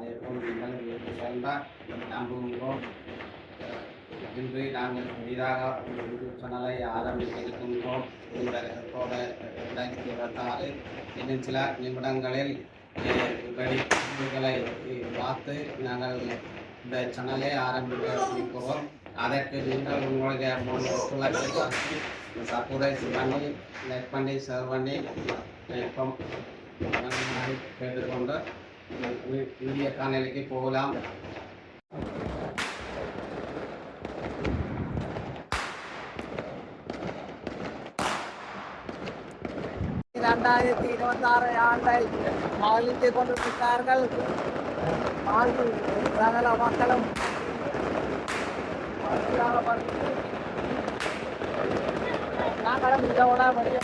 அனைவரும் நீங்கள் வீட்டு சென்றால் நம்புகின்றோம் இன்று நாங்கள் புதிதாக ஒரு யூடியூப் சேனலை ஆரம்பித்திருக்கின்றோம் இந்த வருடத்தோட ரெண்டாயிரத்தி இருபத்தாறு இன்னும் சில நிமிடங்களில் அஹ், வெடிகளை பார்த்து நாங்கள் இந்த சேனலை ஆரம்பிக்க இருக்கிறோம் அதற்கு நீங்கள் உங்களுடைய முழு ஒத்துழைப்பை பண்ணி லைக் பண்ணி ஷேர் பண்ணி கேட்டுக்கொண்டு வீடியோ காணொலிக்கு போகலாம். இரண்டாயிரத்தி இருபத்தி ஆறு ஆண்டை மகிழ்ந்து கொண்டிருக்கிறார்கள். வாழ்வு சகல மக்களும். நாங்களும் இதோட வெளியே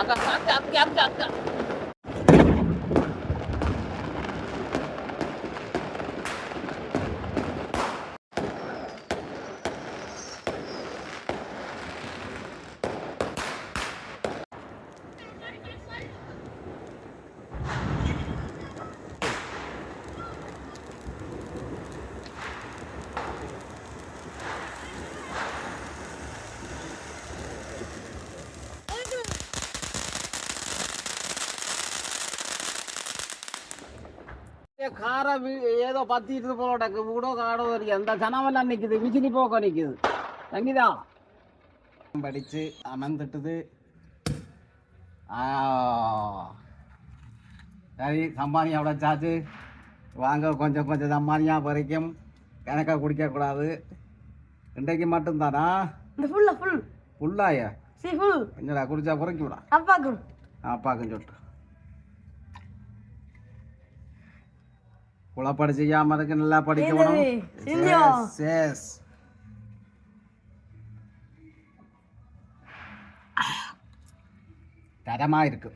அக்கா, அக்கா, அக்கா, அக்கா, காரை வி- ஏதோ பத்திட்டு போல வீடோ காடோ இருக்கு அந்த ஜனமெல்லாம் நிக்குது. விசிறி போக்க நிக்குது. தங்கிதா. படித்து அமர்ந்துட்டுது. ஆ. சரி சம்பாதியம் எவ்வளோ சாச்சு? வாங்க கொஞ்சம் கொஞ்சம் சம்பாதியம் வரைக்கும் கணக்காக குடிக்கக்கூடாது இன்றைக்கு மட்டும்தானா? இந்த ஃபுல்லா ஃபுல் ஃபுல்லாய சி ஃபுல் என்னடா குடிச்சா குறைக்கி விடா அப்பாக்கும். அப்பாக்கும் சொல்லிட்டு. குழப்படி செய்யாம இருக்கு நல்லா படிக்கணும். தரமா இருக்கு.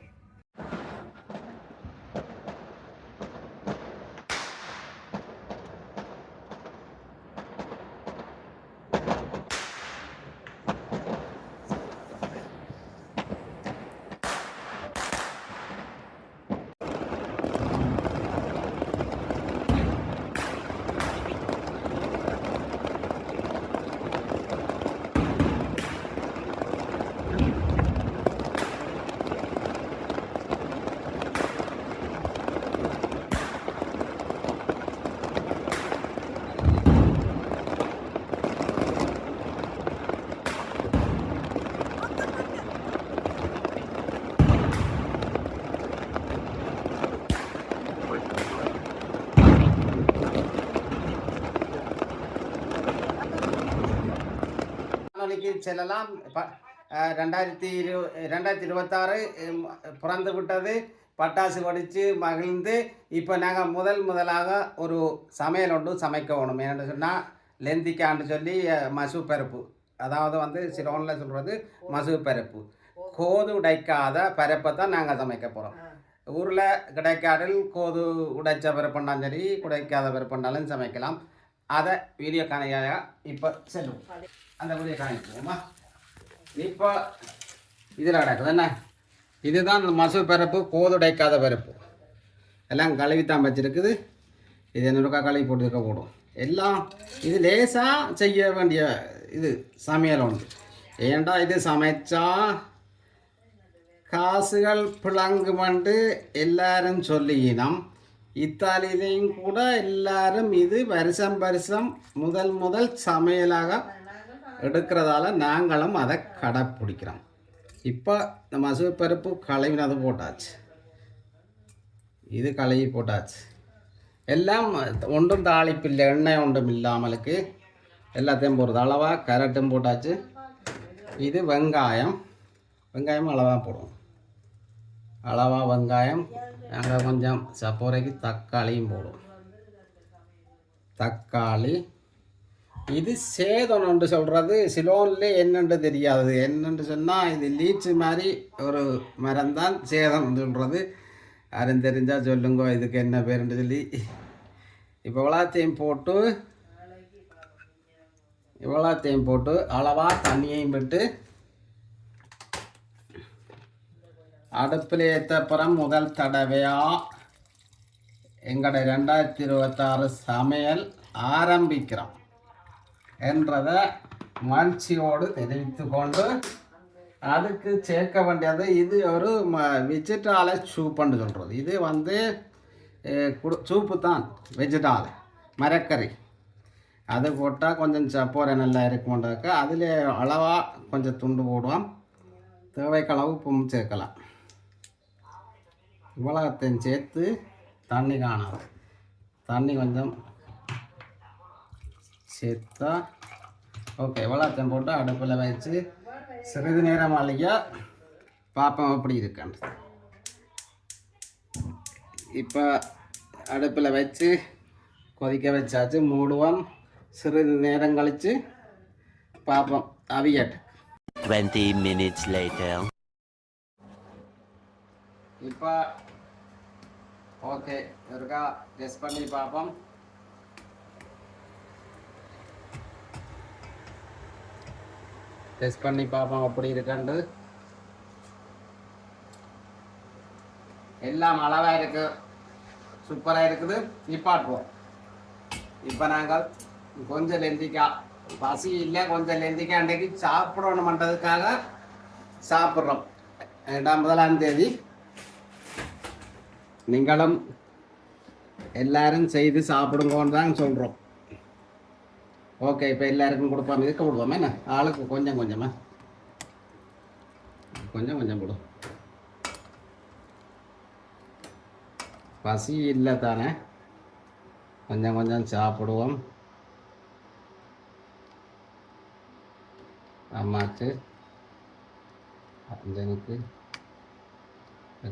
நாளைக்கு செல்லலாம். ரெண்டாயிரத்தி இரு ரெண்டாயிரத்தி இருபத்தாறு பிறந்து விட்டது. பட்டாசு வெடித்து மகிழ்ந்து இப்போ நாங்கள் முதல் முதலாக ஒரு சமையல் ஒன்று சமைக்க வேணும். என்னென்னு சொன்னால் லெந்திக்கான்னு சொல்லி மசு பருப்பு. அதாவது வந்து சிலோனில் சொல்கிறது மசு பருப்பு. கோது உடைக்காத பருப்பை தான் நாங்கள் சமைக்க போகிறோம் ஊரில் கிடைக்காடில் கோது உடைச்ச பருப்புண்டாலும் சரி உடைக்காத பருப்புண்டாலும் சமைக்கலாம். அதை வீடியோ காணையாக இப்போ செல்லுவோம் அந்த வீடியோ காணிக்குவோமா இப்போ இதில் கிடக்குது என்ன? இதுதான் இந்த மசு பரப்பு கோதுடைக்காத பரப்பு. எல்லாம் கழுவி தான் வச்சிருக்குது. இது என்னோட கழுவி போட்டுருக்க போடும் எல்லாம் இது லேசாக செய்ய வேண்டிய இது சமையல் ஒன்று. ஏண்டா இது சமைச்சா காசுகள் பிளங்குமெண்டு எல்லாரும் சொல்லியினம் இத்தாலியிலையும் கூட எல்லாரும் இது வருஷம் வருஷம் முதல் முதல் சமையலாக எடுக்கிறதால நாங்களும் அதை கடைப்பிடிக்கிறோம். இப்போ இந்த மசூர் பருப்பு களைவினது போட்டாச்சு. இது கழுவி போட்டாச்சு. எல்லாம் ஒன்றும் தாளிப்பில்லை எண்ணெய் ஒன்றும் இல்லாமலுக்கு எல்லாத்தையும் போடுறது. அளவாக கரட்டும் போட்டாச்சு. இது வெங்காயம். வெங்காயம் அளவாக போடுவோம். அளவாக வெங்காயம் அங்கே கொஞ்சம் சப்போரைக்கு தக்காளியும் போடுவோம் தக்காளி. இது சேதனம்னு சொல்கிறது சிலோனில் என்னென்று தெரியாது. என்னென்று சொன்னால் இது லீச்சு மாதிரி ஒரு மரம் தான் சேதம் சொல்கிறது யாரும் தெரிஞ்சால் சொல்லுங்க இதுக்கு என்ன பேருன்னு சொல்லி. இப்போ இவ்வளோத்தையும் போட்டு இவ்வளோத்தையும் போட்டு அளவாக தண்ணியையும் விட்டு அடுப்பில் ஏற்றப்புறம் முதல் தடவையாக எங்களோட ரெண்டாயிரத்தி இருபத்தாறு சமையல் ஆரம்பிக்கிறோம் என்றதை மகிழ்ச்சியோடு தெரிவித்து கொண்டு அதுக்கு சேர்க்க வேண்டியது இது ஒரு ம வெஜிடால சூப்புன்னு சொல்கிறது இது வந்து குடு சூப்பு தான் வெஜிடால் மரக்கறி. அது போட்டால் கொஞ்சம் சப்போரை நல்லா இருக்கும்டாக்கா அதில் அளவாக கொஞ்சம் துண்டு போடுவோம். தேவைக்களவு உப்பும் சேர்க்கலாம். மிளகாத்தையும் சேர்த்து தண்ணி காணாது தண்ணி கொஞ்சம் சேர்த்தா ஓகே மிளகாத்தையும் போட்டு அடுப்பில் வச்சு சிறிது நேரம் அழியா பார்ப்போம் எப்படி இருக்கான்னு இப்போ அடுப்பில் வச்சு கொதிக்க வச்சாச்சு மூடுவோம். சிறிது நேரம் கழித்து பார்ப்போம் அவியட்டு 20 minutes later. இப்போ ஓகே இருக்கா டெஸ்ட் பண்ணி பார்ப்போம் டெஸ்ட் பண்ணி பார்ப்போம் அப்படி இருக்காண்டு. எல்லாம் அளவாக இருக்கு. சூப்பராக இருக்குது. நிப்பாட்டுவோம் இப்போ நாங்கள் கொஞ்சம் லெந்திக்காய் பசி இல்லை கொஞ்சம் லெந்திக்காய் அன்றைக்கு சாப்பிடணுமன்றதுக்காக சாப்பிட்றோம். ரெண்டாம் முதலாம் தேதி. நீங்களும் எல்லாரும் செய்து சாப்பிடுங்கன்னு தான் சொல்கிறோம் ஓகே இப்போ எல்லாருக்கும் கொடுப்போம். இதுக்கு விடுவோம் என்ன? ஆளுக்கு கொஞ்சம் கொஞ்சமா. கொஞ்சம் கொஞ்சம் கொடு. பசி இல்லை தானே? கொஞ்சம் கொஞ்சம் சாப்பிடுவோம். அம்மாச்சு எனக்கு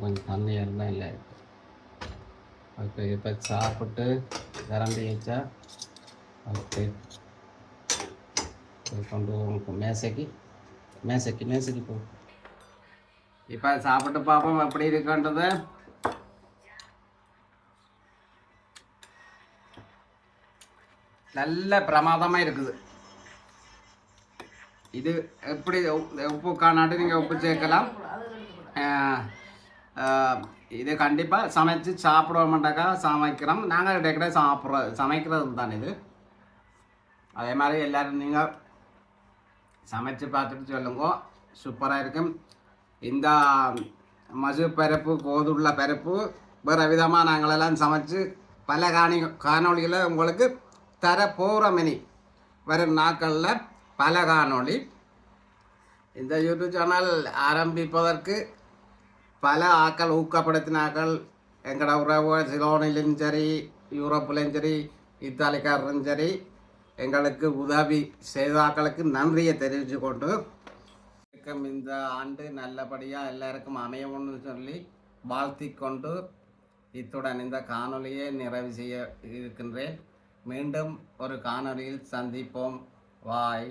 கொஞ்சம் தண்ணி இருந்தால் இல்லை. ஓகே இப்போ சாப்பிட்டு திறந்து வச்சா ஓகே கொண்டு போகும் மேசைக்கு மேசைக்கு மேசைக்கு போ. இப்போ சாப்பிட்டு பார்ப்போம் எப்படி இருக்குன்றது. நல்ல பிரமாதமாக இருக்குது. இது எப்படி உப்பு- காணாட்டு நீங்கள் உப்பு சேர்க்கலாம். ஆஹ், இது கண்டிப்பாக சமைச்சு சாப்பிடுவோம்ட்டாக்கா சமைக்கிறோம். நாங்கள் டெக்கடே சாப்பிட்றோம் சமைக்கிறது தான் இது அதே மாதிரி எல்லோரும் நீங்கள் சமைச்சு பார்த்துட்டு சொல்லுங்க. சூப்பராக இருக்கும் இந்த மசு பருப்பு கோதுள்ள பருப்பு வேறு விதமாக நாங்களெல்லாம் சமைச்சு பல காணி காணொளிகளை உங்களுக்கு தர போகிற மணி வரும் நாட்களில் பல காணொளி. இந்த யூடியூப் சேனல் ஆரம்பிப்பதற்கு பல ஆக்கள் ஊக்கப்படுத்தினார்கள் எங்களோட உறவு சிலோனிலும் சரி யூரோப்பிலும் சரி இத்தாலிக்காரரும் சரி எங்களுக்கு உதவி செய்தாக்களுக்கு நன்றியை தெரிவித்து கொண்டு இந்த ஆண்டு நல்லபடியாக எல்லாருக்கும் அமையணும்னு சொல்லி வாழ்த்தி கொண்டு இத்துடன் இந்த காணொலியை நிறைவு செய்ய இருக்கின்றேன் மீண்டும் ஒரு காணொளியில் சந்திப்போம் வாய்